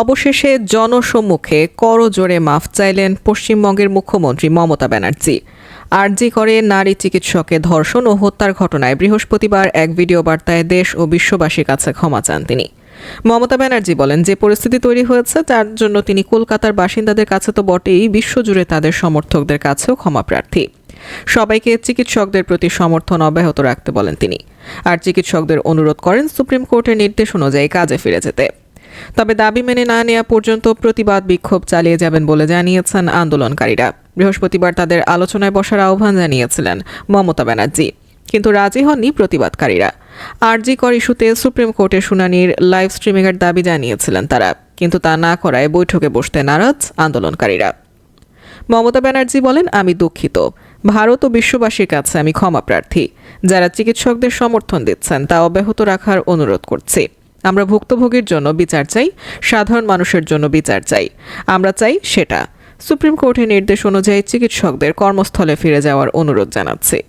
অবশেষে জনসম্মুখে করজোরে মাফ চাইলেন পশ্চিমবঙ্গের মুখ্যমন্ত্রী মমতা ব্যানার্জি। আরজি করে নারী চিকিৎসকে ধর্ষণ ও হত্যার ঘটনায় বৃহস্পতিবার এক ভিডিও বার্তায় দেশ ও বিশ্ববাসীর কাছে ক্ষমা চান তিনি। মমতা ব্যানার্জি বলেন, যে পরিস্থিতি তৈরি হয়েছে, তার জন্য তিনি কলকাতার বাসিন্দাদের কাছে তো বটেই, বিশ্বজুড়ে তাদের সমর্থকদের কাছেও ক্ষমা প্রার্থী। সবাইকে চিকিৎসকদের প্রতি সমর্থন অব্যাহত রাখতে বলেন তিনি। আর চিকিৎসকদের অনুরোধ করেন সুপ্রিম কোর্টের নির্দেশ অনুযায়ী কাজে ফিরে যেতে। তবে দাবি মেনে না নেওয়া পর্যন্ত প্রতিবাদ বিক্ষোভ চালিয়ে যাবেন বলে জানিয়েছেন আন্দোলনকারীরা। বৃহস্পতিবার তাদের আলোচনায় বসার আহ্বান জানিয়েছিলেন মমতা ব্যানার্জি, কিন্তু রাজি হননি প্রতিবাদকারীরা। আরজি কর ইস্যুতে সুপ্রিম কোর্টের শুনানির লাইভ স্ট্রিমিংয়ের দাবি জানিয়েছিলেন তারা, কিন্তু তা না করায় বৈঠকে বসতে নারাজ আন্দোলনকারীরা। মমতা ব্যানার্জি বলেন, আমি দুঃখিত। ভারত ও বিশ্ববাসীর কাছে আমি ক্ষমা প্রার্থী। যারা চিকিৎসকদের সমর্থন দিচ্ছেন, তা অব্যাহত রাখার অনুরোধ করছি। আমরা ভুক্তভোগীর জন্য বিচার চাই, সাধারণ মানুষের জন্য বিচার চাই। আমরা চাই সেটা। সুপ্রিম কোর্টের নির্দেশ অনুযায়ী চিকিৎসকদের কর্মস্থলে ফিরে যাওয়ার অনুরোধ জানাচ্ছি।